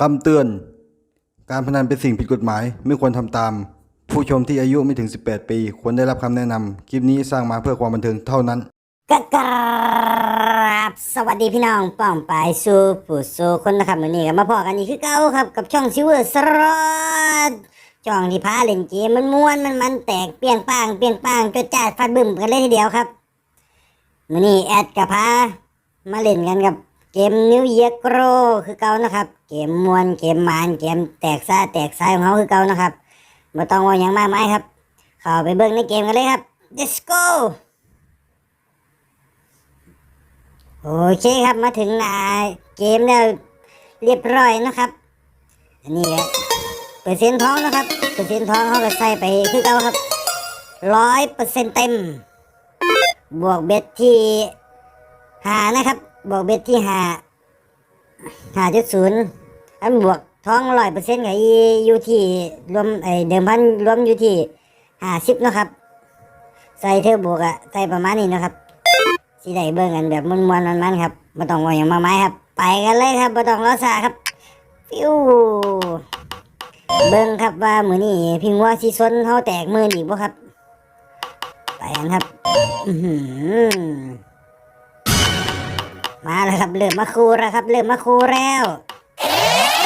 คำเตือน การพนันเป็นสิ่งผิดกฎหมาย ไม่ควรทำตาม ผู้ชมที่อายุไม่ถึง 18 ปี ควรได้รับคำแนะนำคลิปนี้สร้างมาเพื่อความบันเทิงเท่านั้นกกราบสวัสดีพี่น้องป้องปายสู่ผู้สู่คนนะครับวันนี้ก็มาพอกันอีกคือเก่าครับกับช่องซิเวอร์สรอดช่องที่พาเล่นเกมมันม้วนมันมันแตกเปียงป้างเปียงป้างจดจ้าดฟาดบึ้มกันเลยทีเดียวครับวันนี้แอดกับพามาเล่นกันกับ เกมนิวเยียโกรคือเก่านะครับ เกมมวนเกมมานเกมแตกซ่าแตกสายของเขาคือเก่านะครับไม่ต้องว่าอย่างมากมายครับ เข้าไปเบิ่งในเกมกันเลยครับ let's go โอเคครับมาถึงนาเกมแล้วเรียบร้อยนะครับ อันนี้ครับเปอร์เซ็นต์ทองนะครับเปอร์เซ็นต์ทองเขาก็ใส่ไปคือเก่าครับร้อยเปอร์เซ็นต์เต็ม บวกเบ็ดที่หานะครับ บวกเบ็ดที่หาหาจุดศูนย์อันบวกท้องร้อยเปอร์เซ็นต์กับอยู่ที่รวมไอเดิมพันรวมอยู่ที่ห้าสิบนะครับ ใส่เทอร์บวกอะใส่ประมาณนี้นะครับสิได้เบิ่งกันแบบมันๆมันๆครับบ่ต้องว่าอย่างมากมายครับ ไปกันเลยครับบ่ต้องรอช้าครับฟิวเบิ่งครับว่ามือนี้พี่งัวสิซนเฮาแตกมืออีกบ่ครับ ไปกันครับ อื มาแล้วครับเริ่มมาคูแล้วครับเริ่มมาคูแล้ว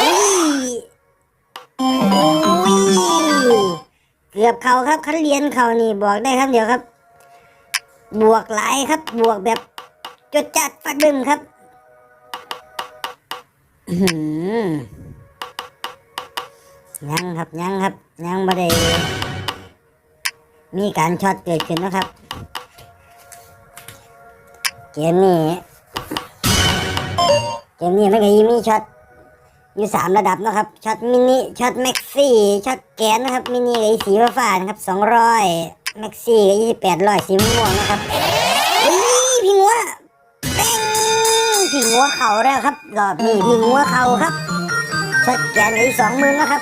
อุ้ยอุ้ยเกือบเข้าครับคันเรียนเขานี่บอกได้ครับเดี๋ยวครับ บวกหลายครับ บวกแบบจดจัดฟัดบึ้มครับยังครับยังครับยังไม่ได้มีการช็อตเกิดขึ้นนะครับ เกมนี้ เกมนี้มันก็ยังมีช็อตอยู่สามระดับนะครับช็อตมินิช็อตแม็กซี่ช็อตแกนนะครับมินิกับสีฟ้านะครับสองร้อยแม็กซี่กับยี่สิบแปดร้อยสีม่วงนะครับอุ้ยพี่งัวเป้งพี่งัวเข่าแล้วครับรอบนี้พี่งัวเข่าครับชัดแกนอีกสองหมื่นนะครับ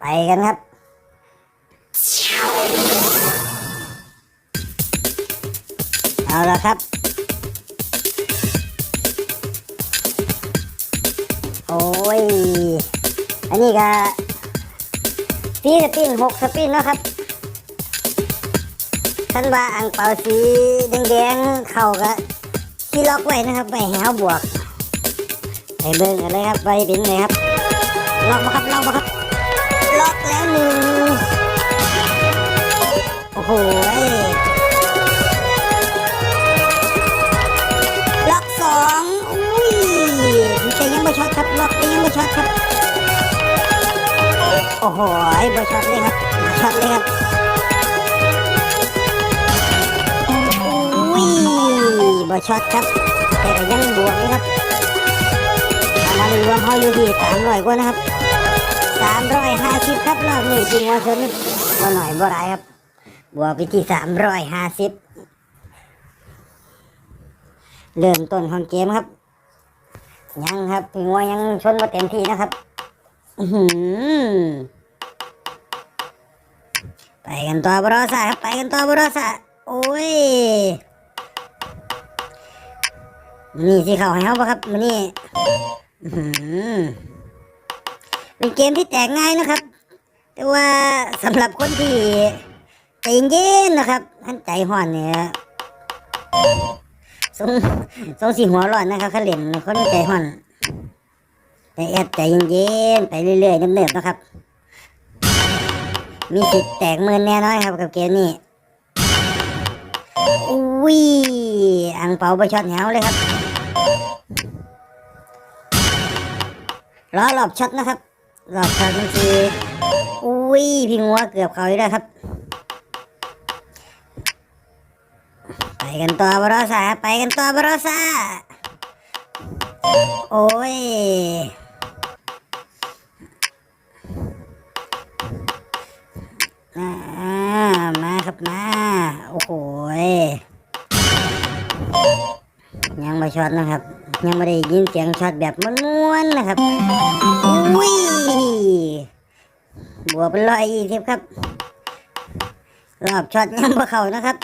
ไปกันครับเอาละครับ โอ้ย อันนี้ก็ตีสปินหกสปินแล้วครับท่านว่าอังเปาสีแดงๆ เข้ากับที่ล็อกไว้นะครับไปแหวบวกไปเบิ่งกันเลยครับไปเป็นไงครับล็อกมาครับล็อกมาครับล็อกแล้วหนึ่งโอ้โหล็อกสอง ชอตครับล็อกแต่ยังไม่ชอตครับโอ้โหไม่ชอตเลยครับบ่ชอตเลยครับอุ้ยบอช็อตครับแต่ก็ยังบวกเลยครับมาเลยรวมห้อยอยู่ที่สามร้อยกว่านะครับสามร้อยห้าสิบครับรอบนี้จริงว่าชนบ่หน่อยบ่ไรายครับบวกไปที่สามร้อยห้าสิบเริ่มต้นของเกมครับ ยังครับพี่งัวยังชนมาเต็มที่นะครับ อือหือไปกันต่อบรอสาครับ ไปกันต่อบรอสาโอ้ยมันนี่สิเขาให้เขาปะครับมันนี่เป็นเกมที่แตกง่ายนะครับ แต่ว่าสำหรับคนที่ใจเย็นนะครับท่านใจห่อนเนี่ย สงสงสีหัวร้อนนะครับเขาเล่นคนใจห่อนแต่แอดใจเย็นๆไปเรื่อยๆเนิบๆนะครับ มีสิทธิ์แตกมือแน่น้อนครับกับเกมนี้อุ้ยอังเปาไปช็อตเหวเลยครับล้อหลอบช็อตนะครับหลอบช็อตมันคืออุ้ยพี่งัวเกือบเขาอยู่แล้วครับ ไปกันต่อบรอซาไปกันต่อบรอซาโอ้ยมาครับมา โอ้โหยยังไม่ช็อตนะครับ ยังไม่ได้ยินเสียงช็อตแบบม้วนๆนะครับอุ้ยบวกเป็นร้อยยี่สิบครับ รอบช็อตยังไม่เข้านะครับ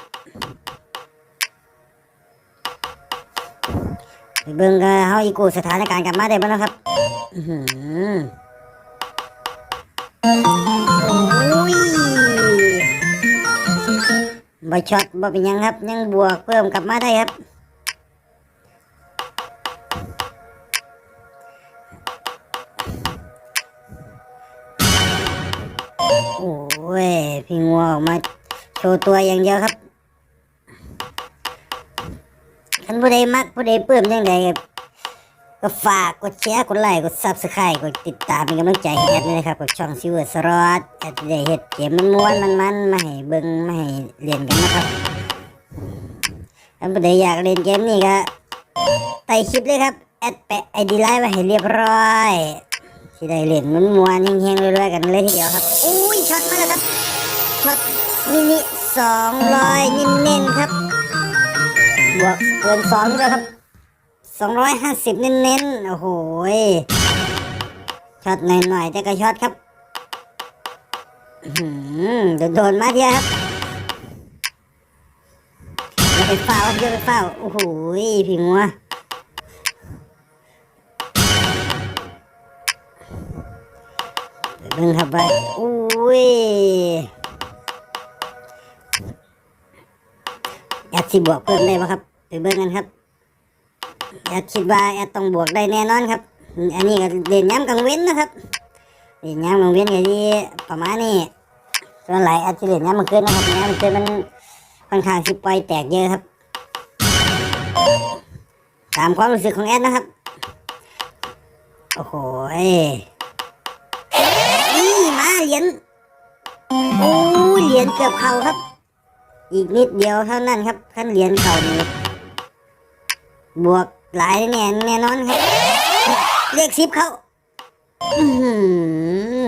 ไป เบิ่งกันเฮาอีกูสถานการณ์กลับมาได้บ้างนะครับอื้อหือโอ้ยบ่ช็อตบ่เป็นยังครับ ยังบวกเพิ่มกลับมาได้ครับโอ้ยพี่งัวออกมาโชว์ตัวอย่างเดียวครับ ท่านผู้ใดมักผู้ใดเปื้มยังไงก็ฝากกดแชร์กดไลค์กดซับสไครต์กดติดตามเป็นกำลังใจให้แอดด้วยนะครับกับช่องซิวเวอร์สรอตแอดจะได้เฮ็ดเกมมันม้วนมันมันมาให้เบิ่งมาให้เล่นกันนะครับท่านผู้ใดอยากเล่นเกมนี้ก็ใต้คลิปเลยครับแอดแปะไอดีไลน์ไว้ให้เรียบร้อยที่ได้เล่นมันม้วนๆเฮงๆเรื่อยๆกันเลยทีเดียวครับอุ้ยช็อตมาแล้วครับช็อตมินิสองร้อยเน้นๆครับ บวกเกินสองด้วยครับสองร้อยห้าสิบเน้นๆ โอ้โหยช็อตหน่อยๆแต่ก็ช็อตครับโดนๆมาเทียครับอย่าไปเฝ้าครับอย่าไปเฝ้า โอ้โหยพี่งัวเบิ่งครับไปอุ้ยแอดสิบวกเพิ่มได้ปะครับ ไปเบิ่งกันครับแอดคิดว่าแอดต้องบวกได้แน่นอนครับ อันนี้ก็เรียนย้ำกลางเว้นนะครับเรียนย้ำกลางเว้นก็ที่ประมาณนี้ส่วนหลายแอดจะเรียนย้ำมันขึ้นนะครับย้ำมันขึ้นมันค่อนข้างสิปล่อยแตกเยอะครับ ตามความรู้สึกของแอดนะครับ โอ้โหนี่มาเหรียญโอ้เหรียญเกือบเข่าครับ อีกนิดเดียวเท่านั้นครับขั้นเหรียญเข่านี่ บวกหลายแน่แน่นอนครับ เลขสิบเข้าอื้อหื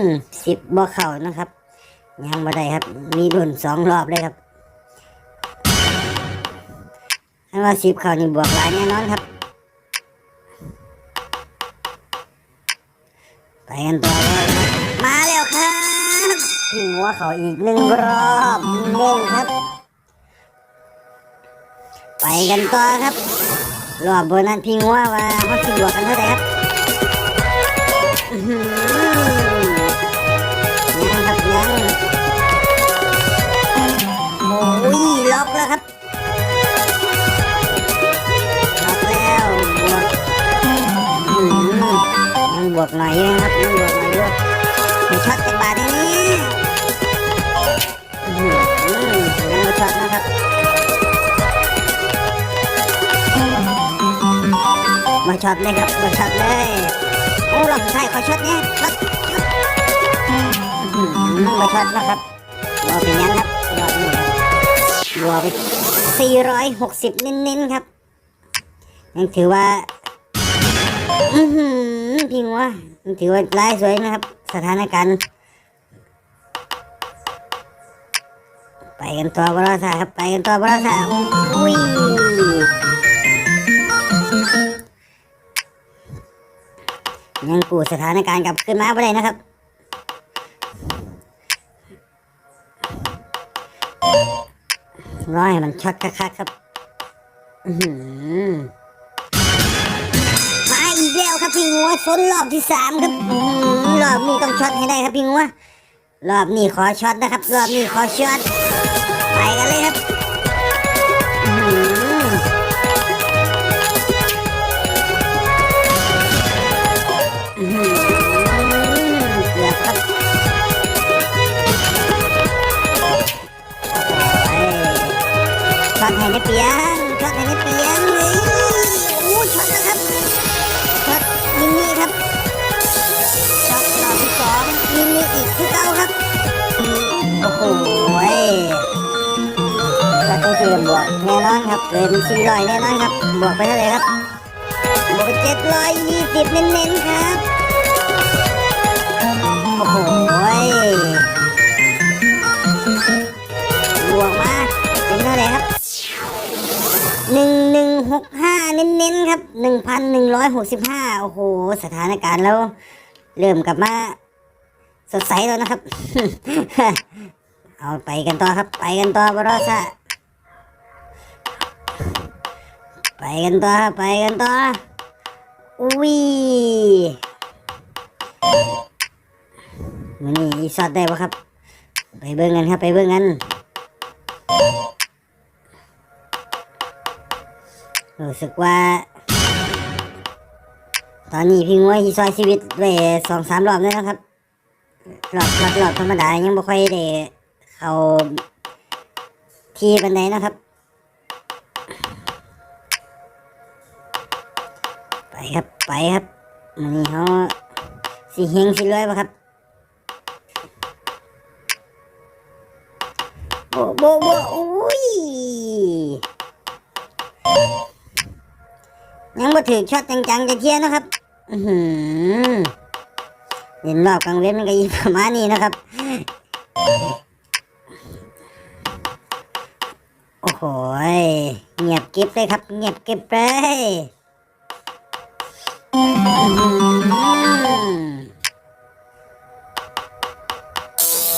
อสิบบวกเข่านะครับ ยังบ่ได้ครับ มีรุ่นสองรอบเลยครับถ้าว่าสิบเข่านี่บวกหลายแน่นอนครับ ไปกันต่อเลยมาแล้วครับพี่หัวเขาอีกหนึ่งรอบเล่นครับ ไปกันต่อครับ รอบโบนัสพี่งัวว่าเขาสิบวกกันเท่าไหร่ครับยังครับยังโอ้ยล็อกแล้วครับล็อกแล้วบวกยังบวกหน่อยนะครับยังบวกหน่อยด้วยช็อตจากบา ช็อตเลยครับมาช็อตเลยโอ้เราสุดท้ายขอช็อตเนี่ยช็อตช็อตอื้อหือมาช็อตนะครับรอเป็นยังครับรอนี่ครับรอไป460เน้นๆครับยังถือว่าอือหือพิงว่าถือว่าลายสวยนะครับ สถานการณ์ไปกันต่อบราษาครับไปกันต่อบราษาอุ้ย ยังกูสถานการณ์กลับขึ้นมาไม่ได้นะครับร้อยมันช็อตคักๆครับมาอีกแล้วครับพี่งัวซนรอบที่สามครับรอบนี้ต้องช็อตให้ได้ครับพี่งัวรอบนี้ขอช็อตนะครับ รอบนี้ขอช็อตไปกันเลยครับ ในเปียงช็อตให้ในเปียงเฮ้ยอู้ช็อตนะครับช็อตมินิครับช็อตรอที่สองมินิอีกที่เก้าครับโอ้โหก็ต้องเสียบวกแน่นอนครับเกินสี่ร้อยแน่นอนครับบวกไปเท่าไหร่ครับบวกไปเจ็ดร้อยยี่สิบเน้นๆครับโอ้โห งร้อยหกสิบห้าโอ้โห สถานการณ์แล้ว เริ่มกลับมา สดใสแล้วนะครับ เอาไปกันต่อครับ ไปกันต่อบรอสะไปกันต่อครับไปกันต่ออุ้ยมันนี่ช็อตได้ปะครับ ไปเบิ้งกันครับ ไปเบิ้งกันรู้สึกว่า ตอนนี้พี่งวยที่ซอยชีวิตไว้สองสามรอบแล้วนะครับรอบรอบรอบธรรมดายังไม่ค่อยได้เข้าที่ปันไดนะครับ ไปครับไปครับมันนี่เขาสีเฮงสีรวยปะครับโบโบโบอุ้ย ยังมาถือช็อตจังๆจะเทียนะครับ อือหือเล่นรอบกลางเว้นมันก็อีประมาณนี้นะครับ โอ้โหเงียบเก็บเลยครับ เงียบเก็บเลย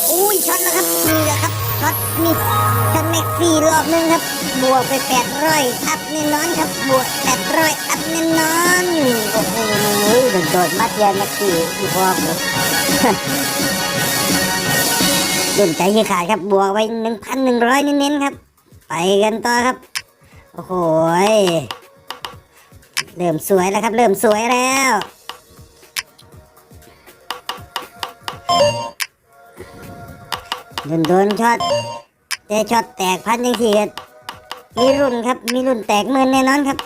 อุ้ยช็อตแล้วครับนี่แหละครับช็อตนี่ช็อตแม็กซี่รอบหนึงครับ บวกไปแปดร้อยอัพแน่นอนครับบวกแปด รอยอัพแน่นอนโอ้โหโดดๆมัดยาแม็กซี่ที่พอกดุนใจที่ขาดครับบวกไปหนึ่งพันหนึ่งร้อยเน้นๆครับ ไปกันต่อครับ โอ้โหเริ่มสวยแล้วครับ เริ่มสวยแล้วโดนโดนช็อตแต่ช็อตแตกพันยังทีกันมีรุ่นครับ มีรุ่นแตกหมื่นแน่นอนครับ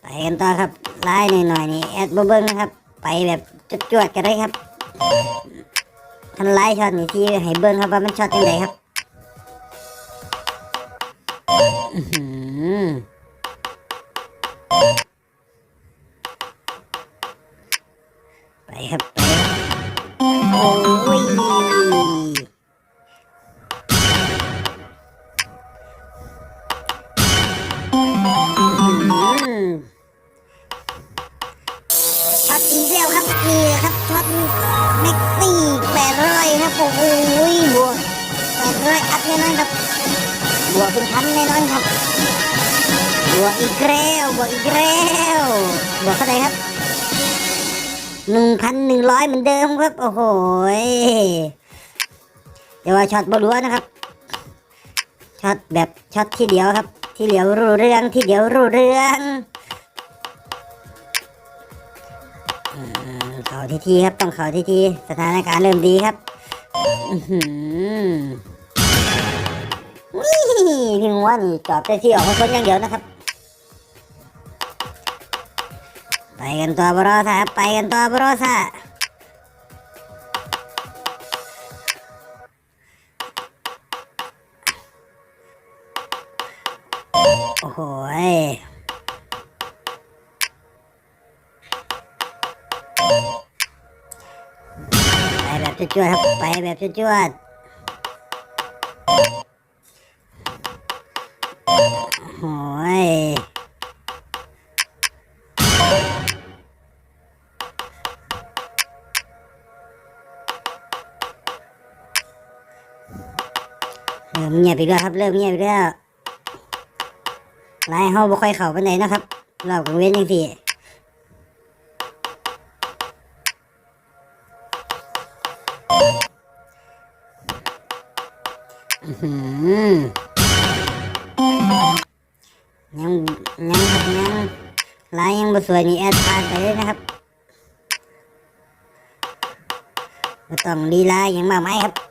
ไปกันต่อครับไล่หน่อยๆนี่แอดบเบิ้งนะครับ ไปแบบจวดๆกันเลยครับทันไล่ช็อตนี่ที่ให้เบิ้งครับว่ามันช็อตยังไงครับอื้อหือไปครับไปครับ โอ้ วกอีกแล้วบวกอีกแล้วบวกเท่าไหร่ครับหนึ่งพันหนึ่งร้อยเหมือนเดิมครับ โอ้โหเดี๋ยวว่าช็อตบอลัวนะครับช็อตแบบช็อตที่เดียวครับ ที่เดียวรู้เรื่องที่เดียวรู้เรื่องเข่าทีทีครับต้องเข่าทีทีสถานการณ์เริ่มดีครับนี่พี่งัวนี่จอบได้ที่ออกมาคนอย่างเดียวนะครับ ไปกันต่อบรอซะครับไปกันต่อบรอซะโอ้โหไปแบบจวดๆครับไปแบบจวดๆ เงียบอีกแล้วครับเริ่มเงียบอีกแล้วไล่เฮาบ่ค่อยเข้าไปานนะครับเรอบกลางเว้นจังซี่อื้อหือยังยังครับยังลายยังบ่สวยนี่แอดผ่านไปเลยนะครับบ่ต้องลีลาอย่างมากมายครับ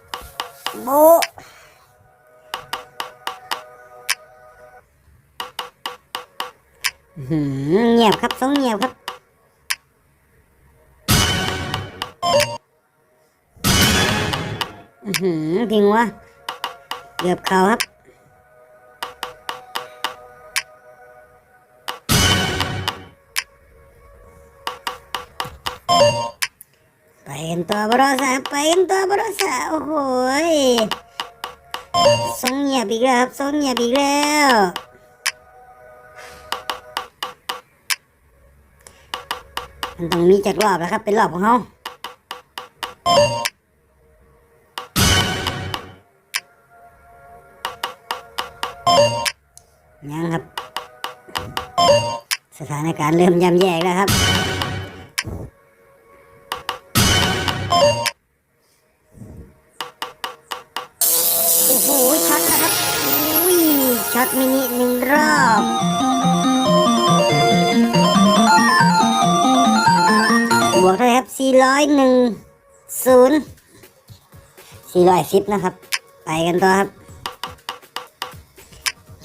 เงียบครับสองเงียบครับหือพิงวะเกือบเขาครับไปกันต่อบรอสาไปกันต่อบรอสาโอ้โหยสองเงียบอีกแล้วครับสองเงียบอีกแล้ว ตรงมีจัดรอบแล้วครับ เป็นรอบของเขายังครับ สถานการณ์เริ่มย่ำแย่แล้วครับ สี่ร้อยสิบนะครับ ไปกันต่อครับ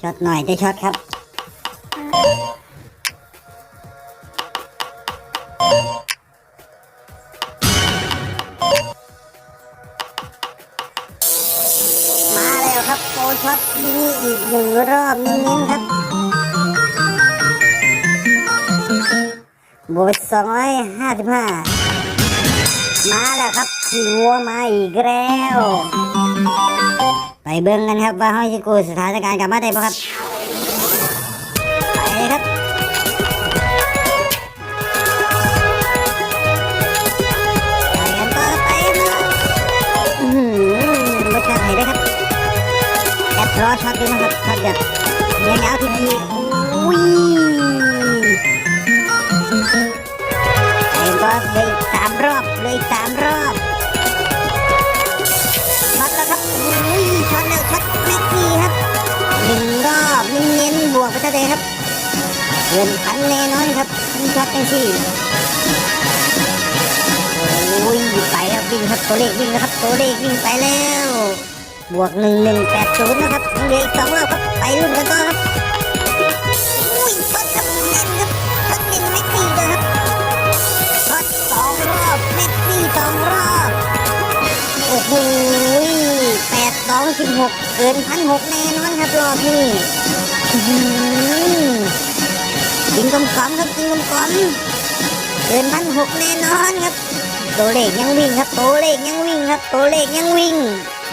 ช็อตหน่อยได้ช็อตครับมาแล้วครับโปรช็อตที่นี่อีกหนึ่งรอบเน้นๆครับบวกสองร้อยห้าสิบห้ามาแล้วครับ วัวมาอีกแล้ว ไปเบิ่งกันครับว่าห้อยชิกูสถานการณ์กลับมาได้ปะครับ ไปเลยครับไปกันต่อไปกันต่ออื้อหือรถคันไหนได้ครับแอดรอช็อตด้วยนะครับช็อตแบบยาวๆทีทีอุ้ยไอ้ก็เลยอีกสามรอบเลยอีกสามรอบ ช็อตแล้วช็อตแม็กซี่ครับหนึ่งรอบเน้นๆบวกไปเท่าไหร่ครับเกินพันแน่นอนครับมีช็อตจังสี่โอ้ยไปครับวิ่งครับตัวเลขวิ่งแล้วครับตัวเลขวิ่งไปแล้ว บวกหนึ่งหนึ่งแปดศูนย์นะครับเหลืออีกสองรอบครับไปลุ้นกันต่อครับอุ้ยช็อตครับแน่นครับช็อตเป็นแม็กซี่เลยครับช็อตสองรอบแม็กซี่สองรอบ อ้โหแปดสองสิบหกเกินพันหกแน่นอนครับรอบนี้กินกำกำครับกินกำกำเกินพันหกแน่นอนครับ ตัวเลขยังวิ่งครับ ตัวเลขยังวิ่งครับ ตัวเลขยังวิ่ง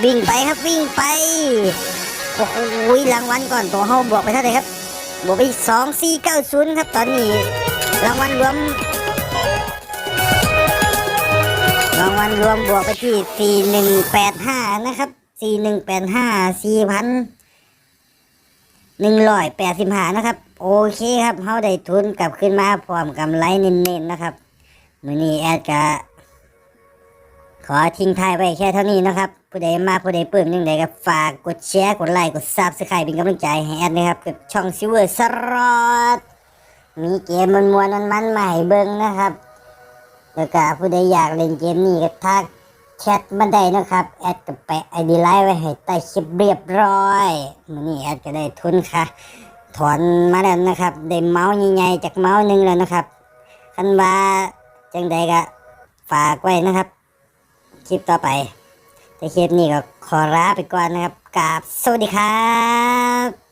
วิ่งไปครับวิ่งไป โอ้โหรางวัลก่อนตัวเฮาบวกไปเท่าไหร่ครับบวกไปสองสี่เก้าศูนย์ครับตอนนี้ รางวัลรวม รางวัลรวมบวกไปที่สี่หนึ่งแปดห้านะครับสี่หนึ่งแปดห้าสี่พันหนึ่งร้อยแปดสิบห้านะครับ โอเคครับเฮาได้ทุนกลับขึ้นมาพร้อมกำไรเน้นๆนะครับมือนี้แอดกะขอทิ้งท้ายไว้แค่เท่านี้นะครับ ผู้ใดมาผู้ใดเปิ่มยังไงก็ฝากกดแชร์กดไลค์กดซับสไครป์เป็นกำลังใจให้แอดนะครับกับช่องซิเวอร์สรอดมีเกมมันมวนๆมันๆใหม่เบิ้งนะครับ แล้วก็ผู้ใดอยากเล่นเกมนี้ก็ทักแชทมาได้นะครับ แอดก็แปะไอดีไลน์ไว้ให้ใต้คลิปเรียบร้อยมันนี้แอดก็ได้ทุนค่ะ ถอนมาแล้วนะครับ ได้เมาส์ใหญ่ๆจากเมาส์หนึ่งแล้วนะครับคันว่าจังใดก็ฝากไว้นะครับ คลิปต่อไป แต่คลิปนี้ก็ขอลาไปก่อนนะครับกราบสวัสดีครับ